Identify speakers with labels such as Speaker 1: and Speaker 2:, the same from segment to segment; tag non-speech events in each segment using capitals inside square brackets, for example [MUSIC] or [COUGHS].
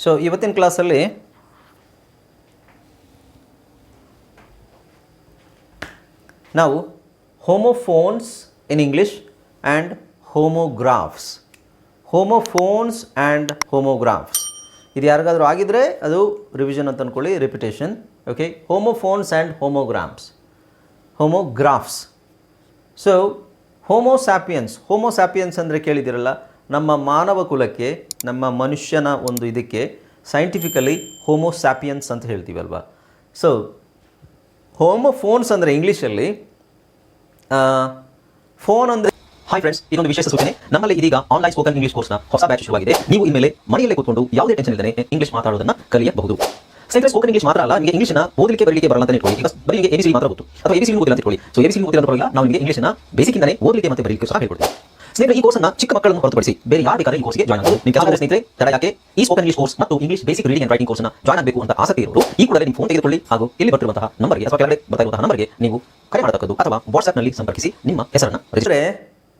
Speaker 1: So ಇವತ್ತಿನ ಕ್ಲಾಸಲ್ಲಿ ನಾವು homophones in English and homographs homophones and homographs ಇದು ಯಾರಿಗಾದರೂ ಆಗಿದ್ರೆ ಅದು ರಿವಿಷನ್ ಅಂತ ಅಂದ್ಕೊಳ್ಳಿ repetition okay homophones and homograms homographs so homo sapiens homo sapiens ಅಂದರೆ ಕೇಳಿದಿರಲ್ಲ ನಮ್ಮ ಮಾನವ ಕುಲಕ್ಕೆ, ನಮ್ಮ ಮನುಷ್ಯನ ಒಂದು ಇದಕ್ಕೆ ಸೈಂಟಿಫಿಕಲಿ ಹೋಮೋಸ್ಯಾಪಿಯನ್ಸ್ ಅಂತ ಹೇಳ್ತೀವಲ್ವಾ? ಸೊ ಹೋಮೋಫೋನ್ಸ್ ಅಂದರೆ ಇಂಗ್ಲೀಷಲ್ಲಿ ಫೋನ್ ಅಂದರೆ
Speaker 2: ಹಾಯ್ ಫ್ರೆಂಡ್ಸ್ ಇದೊಂದು ವಿಶೇಷ ಸೂಚನೆ. ನಮ್ಮಲ್ಲಿ ಇದೀಗ ಆನ್ಲೈನ್ ಸ್ಪೋಕನ್ ಇಂಗ್ಲಿಷ್ ಕೋರ್ಸ್ನ ಹೊಸ ಬ್ಯಾಚ್ ಶುರುವಾಗಿದೆ. ನೀವು ಇನ್ಮೇಲೆ ಮನೆಯಲ್ಲೇ ಕೂತ್ಕೊಂಡು ಯಾವುದೇ ಟೆನ್ಷನ್ ಇಲ್ಲದೆ ಇಂಗ್ಲಿಷ್ ಮಾತಾಡೋದನ್ನ ಕಲಿಯಬಹುದು. ಸ್ನೇಹಿತರೆ ಸ್ಪೋಕನ್ ಇಂಗ್ಲಿಷ್ ಮಾತ್ರ ಅಲ್ಲ, ನಿಮಗೆ ಇಂಗ್ಲಿಷ್ನ ಓದಲಿಕ್ಕೆ, ಬರಲಿಕ್ಕೆ ಬರಲ್ಲ ಅಂತ ಇಟ್ಕೊಳ್ಳಿ. ಬರೀ ನಿಮಗೆ ಎಬಿಸಿ ಮಾತ್ರ ಗೊತ್ತು. ಅಥವಾ ಎಬಿಸಿ ಓದಿಲ್ಲ ಅಂತ ಇಟ್ಕೊಳ್ಳಿ. ಸೊ ಎಬಿಸಿ ಓದಿಲ್ಲ ಅಂತ ಪರವಾಗಿಲ್ಲ ನಾವು ನಿಮಗೆ ಇಂಗ್ಲಿಷ್ನ ಬೇಸಿಕ್ ಇಂದಾನೆ ಓದಲಿಕ್ಕೆ ಮತ್ತೆ ಬರಲಿಕ್ಕೆ ಸಹ ಹೇಳ್ಕೊಡ್ತೀವಿ. ಸ್ನೇಹಿತರೆ, ಈ ಕೋರ್ಸ್ನ ಚಿಕ್ಕ ಮಕ್ಕಳನ್ನು ಹೊರತುಪಡಿಸಿ ಬೇರೆ ಯಾರು ಬೇಕಾದ್ರೆ ಈ ಕೋರ್ಸ್ಗೆ ಜಾಯ್ನ್ ಆಗಬಹುದು ನಿಮ್ಮ ಕೆಲವು ಸ್ನೇಹಿತರೆ, ತಡ ಯಾಕೆ ಈ ಸ್ಪೋಕನ್ ಇಂಗ್ಲಿಷ್ ಕೋರ್ಸ್ ಮತ್ತು English basic reading and writing ಕೋರ್ಸ್ನ ಜಾಯ್ನ್ ಆಗಬೇಕು ಅಂತ ಆಸಕ್ತಿ ಇರೋರು, ಈ ಕೂಡ ನಿಮ್ಮ ಫೋನ್ ತೆಗೆದುಕೊಳ್ಳಿ ಹಾಗೂ ಇಲ್ಲಿ ಬರ್ತಿರುವಂತಹ ನಂಬರ್ಗೆ ಅಥವಾ ಕೆಳಗಡೆ ಬರ್ತಾ ನಂಬರ್ಗೆ ನೀವು ಕರೆ ಮಾಡತಕ್ಕದ್ದು ಅಥವಾ ವಾಟ್ಸ್ಆಪ್ನಲ್ಲಿ ಸಂಪರ್ಕಿಸಿ ನಿಮ್ಮ ಹೆಸರನ್ನು ರಿಜಿಸ್ಟರ್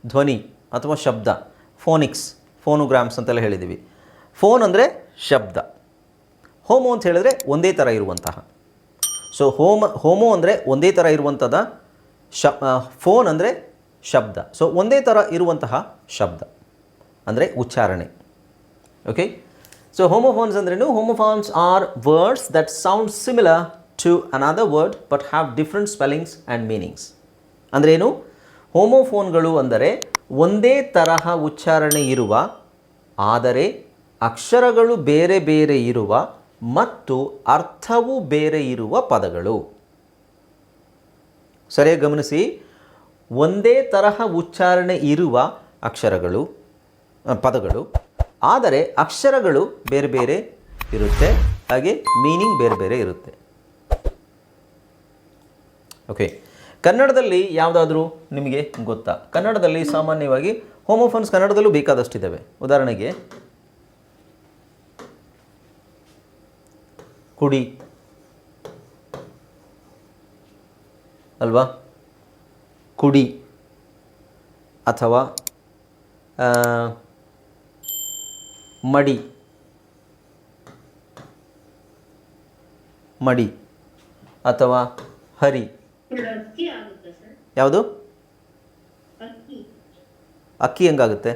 Speaker 1: ಧ್ವನಿ ಅಥವಾ ಶಬ್ದ ಫೋನಿಕ್ಸ್ ಫೋನೋಗ್ರಾಮ್ಸ್ ಅಂತೆಲ್ಲ ಹೇಳಿದ್ದೀವಿ. ಫೋನ್ ಅಂದರೆ ಶಬ್ದ. ಹೋಮೋ ಅಂತ ಹೇಳಿದ್ರೆ ಒಂದೇ ಥರ ಇರುವಂತಹ. ಸೊ ಹೋಮ ಹೋಮೋ ಅಂದರೆ ಒಂದೇ ಥರ ಇರುವಂಥದ್ದ ಶ ಫೋನ್ ಅಂದರೆ ಶಬ್ದ. ಸೊ ಒಂದೇ ಥರ ಇರುವಂತಹ ಶಬ್ದ. ಅಂದರೆ ಉಚ್ಚಾರಣೆ. ಓಕೆ ಸೊ ಹೋಮೋಫೋನ್ಸ್ ಅಂದ್ರೇನು? Homophones are words that sound similar to another word but have different spellings and meanings ಅಂದ್ರೇನು? ಹೋಮೋಫೋನ್ಗಳು ಅಂದರೆ ಒಂದೇ ತರಹ ಉಚ್ಚಾರಣೆ ಇರುವ, ಆದರೆ ಅಕ್ಷರಗಳು ಬೇರೆ ಬೇರೆ ಇರುವ ಮತ್ತು ಅರ್ಥವೂ ಬೇರೆ ಇರುವ ಪದಗಳು. ಸರಿಯಾಗಿ ಗಮನಿಸಿ. ಒಂದೇ ತರಹ ಉಚ್ಚಾರಣೆ ಇರುವ ಅಕ್ಷರಗಳು ಪದಗಳು, ಆದರೆ ಅಕ್ಷರಗಳು ಬೇರೆ ಬೇರೆ ಇರುತ್ತೆ, ಹಾಗೆ ಮೀನಿಂಗ್ ಬೇರೆ ಬೇರೆ ಇರುತ್ತೆ. ಓಕೆ ಕನ್ನಡದಲ್ಲಿ ಯಾವುದಾದ್ರೂ ನಿಮಗೆ ಗೊತ್ತಾ? ಕನ್ನಡದಲ್ಲಿ ಸಾಮಾನ್ಯವಾಗಿ ಹೋಮೋಫೋನ್ಸ್ ಕನ್ನಡದಲ್ಲೂ ಬೇಕಾದಷ್ಟಿದ್ದಾವೆ ಉದಾಹರಣೆಗೆ, ಕುಡಿ. ಅಲ್ವಾ? ಕುಡಿ ಅಥವಾ ಮಡಿ. ಮಡಿ ಅಥವಾ ಹರಿ. ಯಾವುದು?
Speaker 3: ಅಕ್ಕಿ
Speaker 1: ಹೆಂಗಾಗುತ್ತೆ?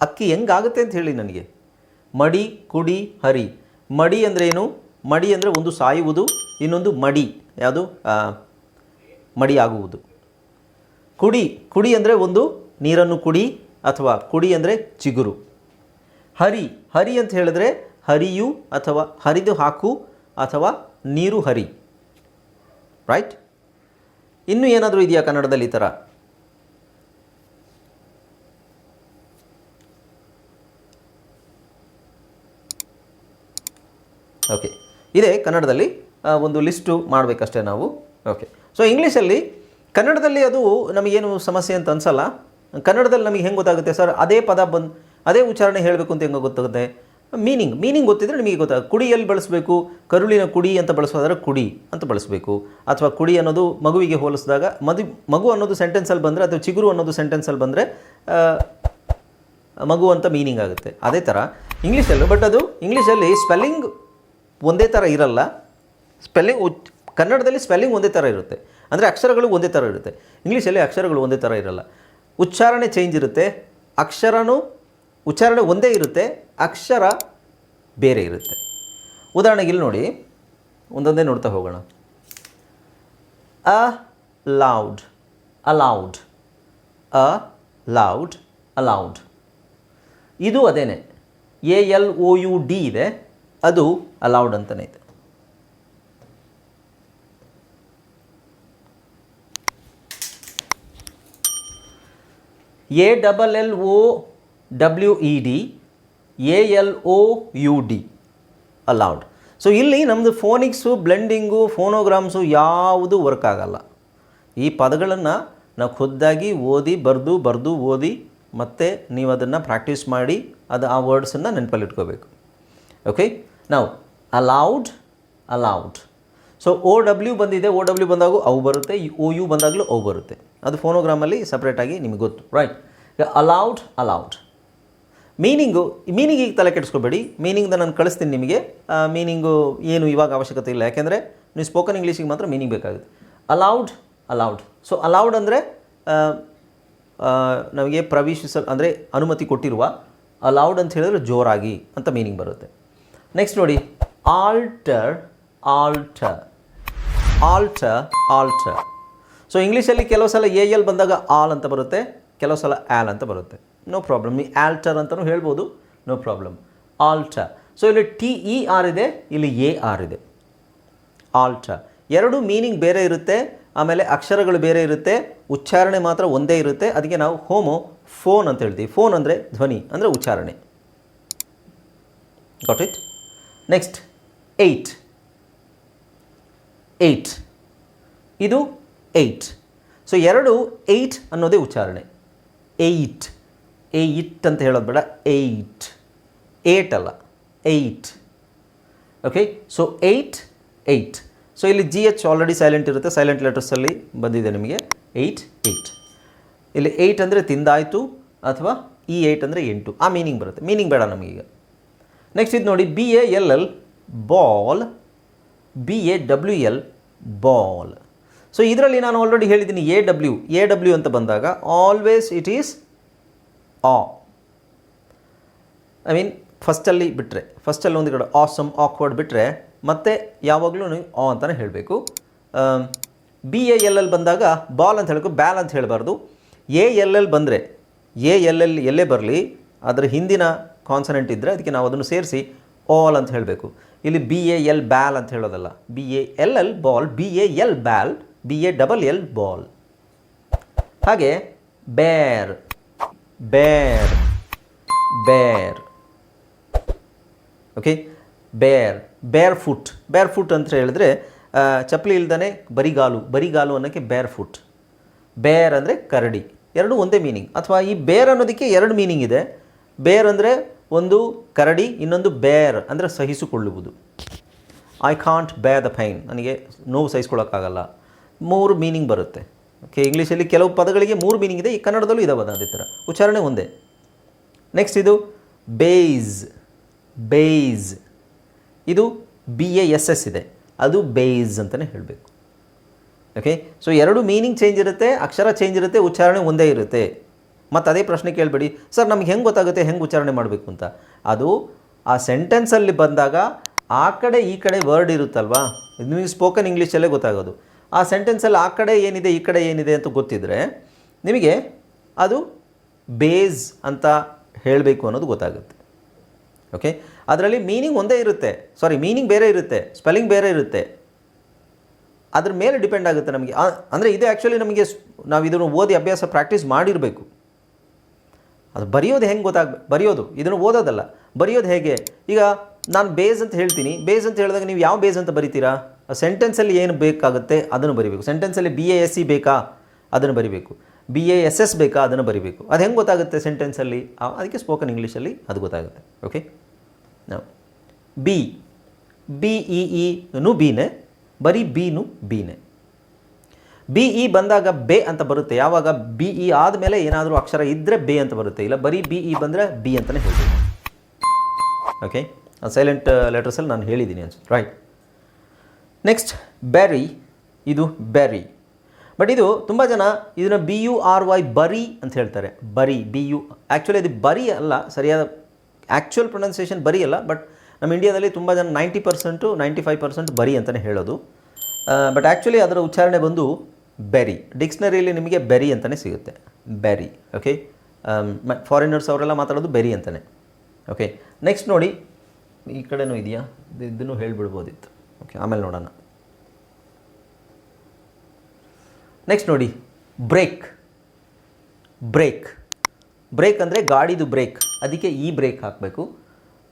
Speaker 1: ಅಕ್ಕಿ ಹೆಂಗಾಗುತ್ತೆ ಅಂತ ಹೇಳಿ ನನಗೆ. ಮಡಿ ಕುಡಿ ಹರಿ. ಮಡಿ ಅಂದರೆ ಏನು? ಮಡಿ ಅಂದರೆ ಒಂದು ಸಾಯುವುದು ಇನ್ನೊಂದು ಮಡಿ. ಯಾವುದು? ಮಡಿಯಾಗುವುದು ಕುಡಿ ಕುಡಿ ಅಂದರೆ ಒಂದು ನೀರನ್ನು ಕುಡಿ ಅಥವಾ ಕುಡಿ ಅಂದರೆ ಚಿಗುರು. ಹರಿ ಹರಿ ಅಂತ ಹೇಳಿದ್ರೆ ಹರಿಯು ಅಥವಾ ಹರಿದು ಹಾಕು ಅಥವಾ ನೀರು ಹರಿ. ರೈಟ್ ಇನ್ನು ಏನಾದರೂ ಇದೆಯಾ ಕನ್ನಡದಲ್ಲಿ ಈ ಥರ ಓಕೆ ಇದೆ ಕನ್ನಡದಲ್ಲಿ. ಒಂದು ಲಿಸ್ಟು ಮಾಡಬೇಕಷ್ಟೇ ನಾವು. ಓಕೆ ಸೊ ಇಂಗ್ಲೀಷಲ್ಲಿ ಕನ್ನಡದಲ್ಲಿ ಅದು ನಮಗೇನು ಸಮಸ್ಯೆ ಅಂತ ಅನ್ಸಲ್ಲ. ಕನ್ನಡದಲ್ಲಿ ನಮಗೆ ಹೆಂಗೆ ಗೊತ್ತಾಗುತ್ತೆ ಸರ್? ಅದೇ ಪದ ಬಂದು, ಅದೇ ಉಚ್ಚಾರಣೆ ಹೇಳಬೇಕು ಅಂತ ಹೆಂಗೆ ಗೊತ್ತಾಗುತ್ತೆ. ಮೀನಿಂಗ್ ಮೀನಿಂಗ್ ಗೊತ್ತಿದ್ರೆ ನಿಮಗೆ ಗೊತ್ತಾಗುತ್ತೆ. ಕುಡಿ ಎಲ್ಲಿ ಬಳಸಬೇಕು, ಕರುಳಿನ ಕುಡಿ ಅಂತ ಬಳಸೋದಾದ್ರೆ ಕುಡಿ ಅಂತ ಬಳಸಬೇಕು. ಅಥವಾ ಕುಡಿ ಅನ್ನೋದು ಮಗುವಿಗೆ ಹೋಲಿಸಿದಾಗ, ಮದು, ಮಗು ಅನ್ನೋದು ಸೆಂಟೆನ್ಸಲ್ಲಿ ಬಂದರೆ ಅಥವಾ ಚಿಗುರು ಅನ್ನೋದು ಸೆಂಟೆನ್ಸಲ್ಲಿ ಬಂದರೆ ಮಗು ಅಂತ ಮೀನಿಂಗ್ ಆಗುತ್ತೆ. ಅದೇ ಥರ ಇಂಗ್ಲೀಷಲ್ಲೂ ಬಟ್ ಅದು ಇಂಗ್ಲೀಷಲ್ಲಿ ಸ್ಪೆಲ್ಲಿಂಗ್ ಒಂದೇ ಥರ ಇರಲ್ಲ. ಸ್ಪೆಲ್ಲಿಂಗ್ ಕನ್ನಡದಲ್ಲಿ ಸ್ಪೆಲ್ಲಿಂಗ್ ಒಂದೇ ಥರ ಇರುತ್ತೆ. ಅಂದರೆ ಅಕ್ಷರಗಳು ಒಂದೇ ಥರ ಇರುತ್ತೆ. ಇಂಗ್ಲೀಷಲ್ಲಿ ಅಕ್ಷರಗಳು ಒಂದೇ ಥರ ಇರಲ್ಲ. ಉಚ್ಚಾರಣೆ ಚೇಂಜ್ ಇರುತ್ತೆ. ಅಕ್ಷರನೂ ಉಚ್ಚಾರಣೆ ಒಂದೇ ಇರುತ್ತೆ. ಅಕ್ಷರ ಬೇರೆ ಇರುತ್ತೆ. ಉದಾಹರಣೆಗೆ ಇಲ್ಲಿ ನೋಡಿ, ಒಂದೊಂದೇ ನೋಡ್ತಾ ಹೋಗೋಣ. A loud aloud a loud aloud. ಇದು ಅದೇನೆ. A L O U D ಇದೆ. ಅದು ಅಲೌಡ್ ಅಂತಲೇ ಇದೆ. A double L O W E D A L O U D aloud so ಇಲ್ಲಿ ನಮ್ಮದು ಫೋನಿಕ್ಸು ಬ್ಲೆಂಡಿಂಗು ಫೋನೋಗ್ರಾಮ್ಸು ಯಾವುದು ವರ್ಕ್ ಆಗಲ್ಲ. ಈ ಪದಗಳನ್ನು ನಾವು ಖುದ್ದಾಗಿ ಓದಿ, ಬರೆದು ಬರೆದು ಓದಿ, ಮತ್ತು ನೀವು ಅದನ್ನು ಪ್ರಾಕ್ಟೀಸ್ ಮಾಡಿ, ಅದು ಆ ವರ್ಡ್ಸನ್ನು ನೆನಪಲ್ಲಿ ಇಟ್ಕೋಬೇಕು. ಓಕೆ ನಾವು aloud aloud so O W ಬಂದಿದೆ ಓ ಡಬ್ಲ್ಯೂ ಬಂದಾಗೂ ಅವು ಬರುತ್ತೆ ಓ ಯು ಬಂದಾಗಲೂ ಅವು ಬರುತ್ತೆ. ಅದು ಫೋನೋಗ್ರಾಮಲ್ಲಿ ಸಪ್ರೇಟಾಗಿ ನಿಮಗೆ ಗೊತ್ತು ರೈಟ್ ಅಲೌಡ್ ಅಲೌಡ್ ಮೀನಿಂಗು ಈಗ ತಲೆ ಕೆಡಿಸ್ಕೋಬೇಡಿ. ಮೀನಿಂಗ್ದ ನಾನು ಕಳಿಸ್ತೀನಿ ನಿಮಗೆ. ಮೀನಿಂಗು ಏನು ಇವಾಗ ಅವಶ್ಯಕತೆ ಇಲ್ಲ. ಯಾಕೆಂದರೆ ನೀವು ಸ್ಪೋಕನ್ ಇಂಗ್ಲೀಷಿಗೆ ಮಾತ್ರ ಮೀನಿಂಗ್ ಬೇಕಾಗುತ್ತೆ. ಅಲೌಡ್ ಅಲೌಡ್ ಸೊ ಅಲೌಡ್ ಅಂದರೆ ನಮಗೆ ಪ್ರವೇಶಿಸಲು, ಅಂದರೆ ಅನುಮತಿ ಕೊಟ್ಟಿರುವ ಅಲೌಡ್ ಅಂತ ಹೇಳಿದ್ರೆ ಜೋರಾಗಿ ಅಂತ ಮೀನಿಂಗ್ ಬರುತ್ತೆ. ನೆಕ್ಸ್ಟ್ ನೋಡಿ alter alter alter altar so ಇಂಗ್ಲೀಷಲ್ಲಿ ಕೆಲವು ಸಲ ಎ ಎಲ್ ಬಂದಾಗ ಆಲ್ ಅಂತ ಬರುತ್ತೆ, ಕೆಲವು ಸಲ ಆಲ್ ಅಂತ ಬರುತ್ತೆ. ನೋ ಪ್ರಾಬ್ಲಮ್ ಈ ಆಲ್ಟರ್ ಅಂತಲೂ ಹೇಳ್ಬೋದು. ನೋ ಪ್ರಾಬ್ಲಮ್ ಆಲ್ಟ ಸೊ ಇಲ್ಲಿ ಟಿ ಇ ಆರ್ ಇದೆ, ಇಲ್ಲಿ ಎ ಆರ್ ಇದೆ. ಆಲ್ಟ ಎರಡು ಮೀನಿಂಗ್ ಬೇರೆ ಇರುತ್ತೆ, ಆಮೇಲೆ ಅಕ್ಷರಗಳು ಬೇರೆ ಇರುತ್ತೆ, ಉಚ್ಚಾರಣೆ ಮಾತ್ರ ಒಂದೇ ಇರುತ್ತೆ. ಅದಕ್ಕೆ ನಾವು ಹೋಮೋ ಫೋನ್ ಅಂತ ಹೇಳ್ತೀವಿ. ಫೋನ್ ಅಂದರೆ ಧ್ವನಿ, ಅಂದರೆ ಉಚ್ಚಾರಣೆ. Got it next eight eight ಇದು ಏಯ್ಟ್ ಸೊ ಎರಡು ಏಯ್ಟ್ ಅನ್ನೋದೇ ಉಚ್ಚಾರಣೆ. ಏಯ್ಟ್ ಏಯ್ಟ್ ಅಂತ ಹೇಳೋದು ಬೇಡ. ಏಯ್ಟ್ ಏಟ್ ಅಲ್ಲ. Eight okay so eight eight so ಇಲ್ಲಿ ಜಿ ಎಚ್ ಆಲ್ರೆಡಿ ಸೈಲೆಂಟ್ ಇರುತ್ತೆ. ಸೈಲೆಂಟ್ ಲೆಟರ್ಸಲ್ಲಿ ಬಂದಿದೆ ನಿಮಗೆ. ಏಯ್ಟ್ ಏಯ್ಟ್ ಇಲ್ಲಿ ಏಯ್ಟ್ ಅಂದರೆ ತಿಂದಾಯಿತು ಅಥವಾ ಈ ಏಯ್ಟ್ ಅಂದರೆ ಎಂಟು. ಆ ಮೀನಿಂಗ್ ಬರುತ್ತೆ. ಮೀನಿಂಗ್ ಬೇಡ ನಮಗೀಗ. ನೆಕ್ಸ್ಟ್ ಇದು ನೋಡಿ B A L L ball B A W L bawl so ಇದರಲ್ಲಿ ನಾನು ಆಲ್ರೆಡಿ ಹೇಳಿದ್ದೀನಿ ಎ ಡಬ್ಲ್ಯೂ ಎ ಡಬ್ಲ್ಯೂ ಅಂತ ಬಂದಾಗ always it is ah I mean ಫಸ್ಟಲ್ಲಿ ಬಿಟ್ಟರೆ ಫಸ್ಟಲ್ಲಿ ಒಂದು ಕಡೆ ಆಸಮ್ ಆಕ್ವರ್ಡ್ ಬಿಟ್ಟರೆ ಮತ್ತೆ ಯಾವಾಗಲೂ ನೀವು ಆ ಅಂತಲೇ ಹೇಳಬೇಕು. ಬಿ ಎ ಎಲ್ ಎಲ್ ಬಂದಾಗ ಬಾಲ್ ಅಂತ ಹೇಳಬೇಕು ಬ್ಯಾಲ್ ಅಂತ ಹೇಳಬಾರ್ದು. ಎ ಎಲ್ ಎಲ್ ಬಂದರೆ ಎ ಎಲ್ ಎಲ್ ಎಲ್ಲೇ ಬರಲಿ ಅದರ ಹಿಂದಿನ ಕಾನ್ಸನೆಂಟ್ ಇದ್ದರೆ ಅದಕ್ಕೆ ನಾವು ಅದನ್ನು ಸೇರಿಸಿ ಆಲ್ ಅಂತ ಹೇಳಬೇಕು. ಇಲ್ಲಿ ಬಿ ಎ ಎಲ್ ಬ್ಯಾಲ್ ಅಂತ ಹೇಳೋದಲ್ಲ. B A L L ball B A L ಬ್ಯಾಲ್ B A double L ball ಹಾಗೆ bare bare bare okay bare bare foot bare foot ಅಂತ ಹೇಳಿದ್ರೆ ಚಪ್ಪಲಿ ಇಲ್ದೇ ಬರಿಗಾಲು ಬರಿಗಾಲು ಅನ್ನೋಕ್ಕೆ ಬೇರ್ ಫುಟ್ ಬೇರ್ ಅಂದರೆ ಕರಡಿ. ಎರಡು ಒಂದೇ ಮೀನಿಂಗ್ ಅಥವಾ ಈ ಬೇರ್ ಅನ್ನೋದಕ್ಕೆ ಎರಡು ಮೀನಿಂಗ್ ಇದೆ. ಬೇರ್ ಅಂದರೆ ಒಂದು ಕರಡಿ, ಇನ್ನೊಂದು ಬೇರ್ ಅಂದರೆ ಸಹಿಸಿಕೊಳ್ಳುವುದು. I can't bear the pain ನನಗೆ ನೋವು ಸಹಿಸ್ಕೊಳ್ಳೋಕ್ಕಾಗಲ್ಲ. ಮೂರು ಮೀನಿಂಗ್ ಬರುತ್ತೆ. ಓಕೆ ಇಂಗ್ಲೀಷಲ್ಲಿ ಕೆಲವು ಪದಗಳಿಗೆ ಮೂರು ಮೀನಿಂಗ್ ಇದೆ, ಈ ಕನ್ನಡದಲ್ಲೂ ಇದಾವೆ ಅದೇ ಥರ ಉಚ್ಚಾರಣೆ ಒಂದೇ. ನೆಕ್ಸ್ಟ್ ಇದು ಬೇಯ್ಸ್ ಬೇಯ್ಸ್ ಇದು ಬಿ ಎ ಎಸ್ ಎಸ್ ಇದೆ. ಅದು ಬೇಯ್ಸ್ ಅಂತಲೇ ಹೇಳಬೇಕು. ಓಕೆ ಸೊ ಎರಡು ಮೀನಿಂಗ್ ಚೇಂಜ್ ಇರುತ್ತೆ, ಅಕ್ಷರ ಚೇಂಜ್ ಇರುತ್ತೆ, ಉಚ್ಚಾರಣೆ ಒಂದೇ ಇರುತ್ತೆ. ಮತ್ತು ಅದೇ ಪ್ರಶ್ನೆ ಕೇಳಬೇಡಿ. ಸರ್, ನಮ್ಗೆ ಹೆಂಗೆ ಗೊತ್ತಾಗುತ್ತೆ, ಹೆಂಗೆ ಉಚ್ಚಾರಣೆ ಮಾಡಬೇಕು ಅಂತ? ಅದು ಆ ಸೆಂಟೆನ್ಸಲ್ಲಿ ಬಂದಾಗ ಆ ಕಡೆ ಈ ಕಡೆ ವರ್ಡ್ ಇರುತ್ತಲ್ವಾ? ನಿಮಗೆ ಸ್ಪೋಕನ್ ಇಂಗ್ಲೀಷಲ್ಲೇ ಗೊತ್ತಾಗೋದು. ಆ ಸೆಂಟೆನ್ಸಲ್ಲಿ ಆ ಕಡೆ ಏನಿದೆ, ಈ ಕಡೆ ಏನಿದೆ ಅಂತ ಗೊತ್ತಿದ್ದರೆ ನಿಮಗೆ ಅದು ಬೇಸ್ ಅಂತ ಹೇಳಬೇಕು ಅನ್ನೋದು ಗೊತ್ತಾಗುತ್ತೆ. ಓಕೆ ಅದರಲ್ಲಿ ಮೀನಿಂಗ್ ಒಂದೇ ಇರುತ್ತೆ. ಸಾರಿ ಮೀನಿಂಗ್ ಬೇರೆ ಇರುತ್ತೆ. ಸ್ಪೆಲ್ಲಿಂಗ್ ಬೇರೆ ಇರುತ್ತೆ. ಅದ್ರ ಮೇಲೆ ಡಿಪೆಂಡ್ ಆಗುತ್ತೆ ನಮಗೆ. ಅಂದರೆ ಇದು ಆ್ಯಕ್ಚುಲಿ ನಮಗೆ ನಾವು ಇದನ್ನು ಓದಿ ಅಭ್ಯಾಸ ಪ್ರಾಕ್ಟೀಸ್ ಮಾಡಿರಬೇಕು. ಅದು ಬರೆಯೋದು ಹೆಂಗೆ ಗೊತ್ತಾಗ, ಬರೆಯೋದು, ಇದನ್ನು ಓದೋದಲ್ಲ. ಬರೆಯೋದು ಹೇಗೆ? ಈಗ ನಾನು ಬೇಸ್ ಅಂತ ಹೇಳ್ತೀನಿ. ಬೇಸ್ ಅಂತ ಹೇಳಿದಾಗ ನೀವು ಯಾವ ಬೇಸ್ ಅಂತ ಬರಿತೀರಾ? ಸೆಂಟೆನ್ಸಲ್ಲಿ ಏನು ಬೇಕಾಗುತ್ತೆ ಅದನ್ನು ಬರಿಬೇಕು. ಸೆಂಟೆನ್ಸಲ್ಲಿ ಬಿ ಎ ಎಸ್ ಸಿ ಬೇಕಾ? ಅದನ್ನು ಬರಿಬೇಕು. ಬಿ ಎ ಎಸ್ ಎಸ್ ಬೇಕಾ? ಅದನ್ನು ಬರಿಬೇಕು. ಅದು ಹೆಂಗೆ ಗೊತ್ತಾಗುತ್ತೆ ಸೆಂಟೆನ್ಸಲ್ಲಿ? ಅದಕ್ಕೆ ಸ್ಪೋಕನ್ ಇಂಗ್ಲೀಷಲ್ಲಿ ಅದು ಗೊತ್ತಾಗುತ್ತೆ. ಓಕೆ ನಾವು ಬಿ ಬಿ ಇ ಇನು ಬೀನೆ ಬರೀ ಬೀನು ಬಿನೇ ಬಿ ಇ ಬಂದಾಗ ಬೆ ಅಂತ ಬರುತ್ತೆ. ಯಾವಾಗ? ಬಿ ಇ ಆದಮೇಲೆ ಏನಾದರೂ ಅಕ್ಷರ ಇದ್ದರೆ ಬೆ ಅಂತ ಬರುತ್ತೆ. ಇಲ್ಲ ಬರೀ ಬಿ ಇ ಬಂದರೆ ಬಿ ಅಂತಲೇ ಹೇಳ್ತೀನಿ ಓಕೆ ಸೈಲೆಂಟ್ ಲೆಟರ್ಸಲ್ಲಿ ನಾನು ಹೇಳಿದ್ದೀನಿ ಅನ್ಸುತ್ತೆ. ರೈಟ್ ನೆಕ್ಸ್ಟ್ ಬ್ಯಾರಿ ಇದು ಬ್ಯಾರಿ ಬಟ್ ಇದು ತುಂಬ ಜನ ಇದನ್ನು ಬಿ ಯು ಆರ್ ವೈ ಬರಿ ಅಂತ ಹೇಳ್ತಾರೆ. ಬರಿ ಬಿ ಯು ಆ್ಯಕ್ಚುಲಿ ಇದು ಬರಿ ಅಲ್ಲ, ಸರಿಯಾದ ಆ್ಯಕ್ಚುಯಲ್ ಪ್ರೊನೌನ್ಸಿಯೇಷನ್ ಬರಿ ಅಲ್ಲ ಬಟ್ ನಮ್ಮ ಇಂಡಿಯಾದಲ್ಲಿ ತುಂಬ ಜನ ninety percent ninety five percent ಬರಿ ಅಂತಲೇ ಹೇಳೋದು ಬಟ್ ಆ್ಯಕ್ಚುಲಿ ಅದರ ಉಚ್ಚಾರಣೆ ಬಂದು ಬೆರಿ. ಡಿಕ್ಸ್ನರಿಯಲ್ಲಿ ನಿಮಗೆ ಬೆರಿ ಅಂತಲೇ ಸಿಗುತ್ತೆ. ಬೆರಿ ಓಕೆ ಫಾರಿನರ್ಸ್ ಅವರೆಲ್ಲ ಮಾತಾಡೋದು ಬೆರಿ ಅಂತಲೇ ಓಕೆ ನೆಕ್ಸ್ಟ್ ನೋಡಿ, ಈ ಕಡೆನೂ ಇದೆಯಾ? ಇದು- ಇದನ್ನು ಹೇಳ್ಬಿಡ್ಬೋದಿತ್ತು. ಓಕೆ ಆಮೇಲೆ ನೋಡೋಣ. ನೆಕ್ಸ್ಟ್ ನೋಡಿ ಬ್ರೇಕ್ ಬ್ರೇಕ್ ಬ್ರೇಕ್ ಅಂದರೆ ಗಾಡಿದು ಬ್ರೇಕ್ ಅದಕ್ಕೆ ಈ ಬ್ರೇಕ್ ಹಾಕಬೇಕು.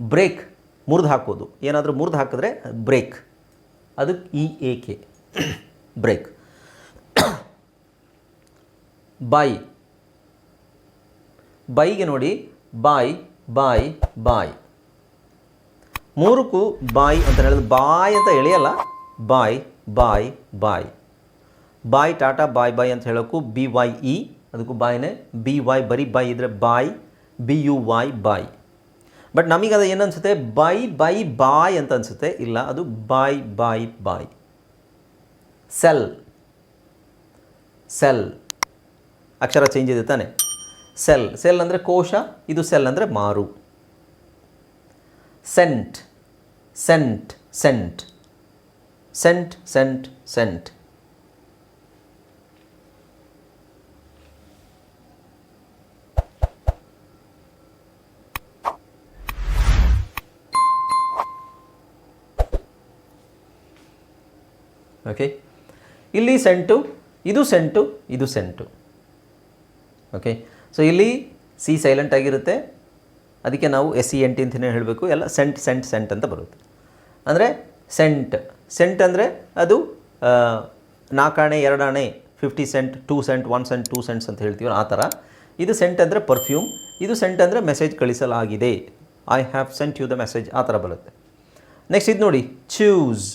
Speaker 1: ಬ್ರೇಕ್ ಮುರಿದು ಹಾಕೋದು. ಏನಾದರೂ ಮುರಿದು ಹಾಕಿದ್ರೆ ಬ್ರೇಕ್ ಅದಕ್ಕೆ ಇ ಎ ಕೆ ಬ್ರೇಕ್ [COUGHS] ಬಾಯಿ ಬೈಗೆ ನೋಡಿ ಬಾಯ್ ಬಾಯ್ ಬಾಯ್ ಮೂರಕ್ಕೂ ಬಾಯ್ ಅಂತ ಹೇಳಿದ್ರೆ ಬಾಯ್ ಅಂತ ಎಳೆಯಲ್ಲ ಬಾಯ್ ಬಾಯ್ ಬಾಯ್ ಬಾಯ್ ಟಾಟಾ ಬಾಯ್ ಬಾಯ್ ಅಂತ ಹೇಳೋಕ್ಕೂ ಬಿ ವೈ ಇ ಅದಕ್ಕೂ ಬಾಯ್ನೇ ಬಿ ವೈ ಬರೀ ಬಾಯ್ ಇದ್ದರೆ boy B U Y buy but ನಮಗೆ ಅದು ಏನನ್ಸುತ್ತೆ? ಬೈ ಬೈ ಬಾಯ್ ಅಂತ ಅನಿಸುತ್ತೆ. ಇಲ್ಲ, ಅದು buy by bye cell sell. Akshara change ಇದೆ ತಾನೆ? ಸೆಲ್. ಸೆಲ್ ಅಂದರೆ ಕೋಶ, ಇದು ಸೆಲ್ ಅಂದರೆ ಮಾರು. Cent. Sent sent. Scent scent scent. Okay ಇಲ್ಲಿ ಸೆಂಟು ಇದು ಸೆಂಟು ಇದು ಸೆಂಟು. ಓಕೆ ಸೊ ಇಲ್ಲಿ ಸಿ ಸೈಲೆಂಟ್ ಆಗಿರುತ್ತೆ. ಅದಕ್ಕೆ ನಾವು ಎಸ್ ಸಿ ಎನ್ ಟಿ ಅಂತಲೇ ಹೇಳಬೇಕು. ಎಲ್ಲ ಸೆಂಟ್ ಸೆಂಟ್ ಸೆಂಟ್ ಅಂತ ಬರುತ್ತೆ. ಅಂದರೆ ಸೆಂಟ್ ಸೆಂಟ್ ಅಂದರೆ ಅದು ನಾಲ್ಕಾಣೆ, ಎರಡಾಣೆ fifty cent two cent one cent two cents ಅಂತ ಹೇಳ್ತೀವಿ ಆ ಥರ. ಇದು ಸೆಂಟ್ ಅಂದರೆ ಪರ್ಫ್ಯೂಮ್ ಇದು ಸೆಂಟ್ ಅಂದರೆ message ಕಳಿಸಲಾಗಿದೆ. I have sent you the message ಆ ಥರ ಬರುತ್ತೆ. ನೆಕ್ಸ್ಟ್ ಇದು ನೋಡಿ ಚೂಸ್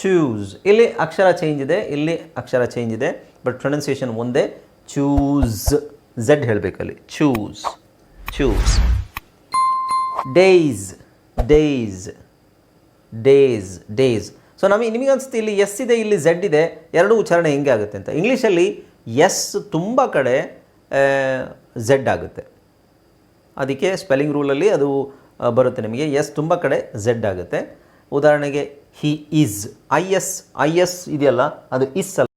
Speaker 1: ಚೂಸ್ ಇಲ್ಲಿ ಅಕ್ಷರ ಚೇಂಜ್ ಇದೆ, ಇಲ್ಲಿ ಅಕ್ಷರ ಚೇಂಜ್ ಇದೆ ಬಟ್ ಪ್ರೊನೌನ್ಸಿಯೇಷನ್ ಒಂದೇ. Choose Z ಹೇಳಬೇಕಲ್ಲಿ choose choose days days days days so ನಮಗೆ ನಿಮಗೆ ಅನಿಸುತ್ತೆ ಇಲ್ಲಿ ಎಸ್ ಇದೆ, ಇಲ್ಲಿ ಝೆಡ್ ಇದೆ. ಎರಡೂ ಉಚ್ಚಾರಣೆ ಹೆಂಗೆ ಆಗುತ್ತೆ ಅಂತ. ಇಂಗ್ಲೀಷಲ್ಲಿ ಎಸ್ ತುಂಬ ಕಡೆ ಝೆಡ್ ಆಗುತ್ತೆ. ಅದಕ್ಕೆ ಸ್ಪೆಲ್ಲಿಂಗ್ ರೂಲಲ್ಲಿ ಅದು ಬರುತ್ತೆ ನಿಮಗೆ. ಎಸ್ ತುಂಬ ಕಡೆ ಝೆಡ್ ಆಗುತ್ತೆ. ಉದಾಹರಣೆಗೆ he is I S I S ಇದೆಯಲ್ಲ? ಅದು ಇಸ್ ಅಲ್ಲ.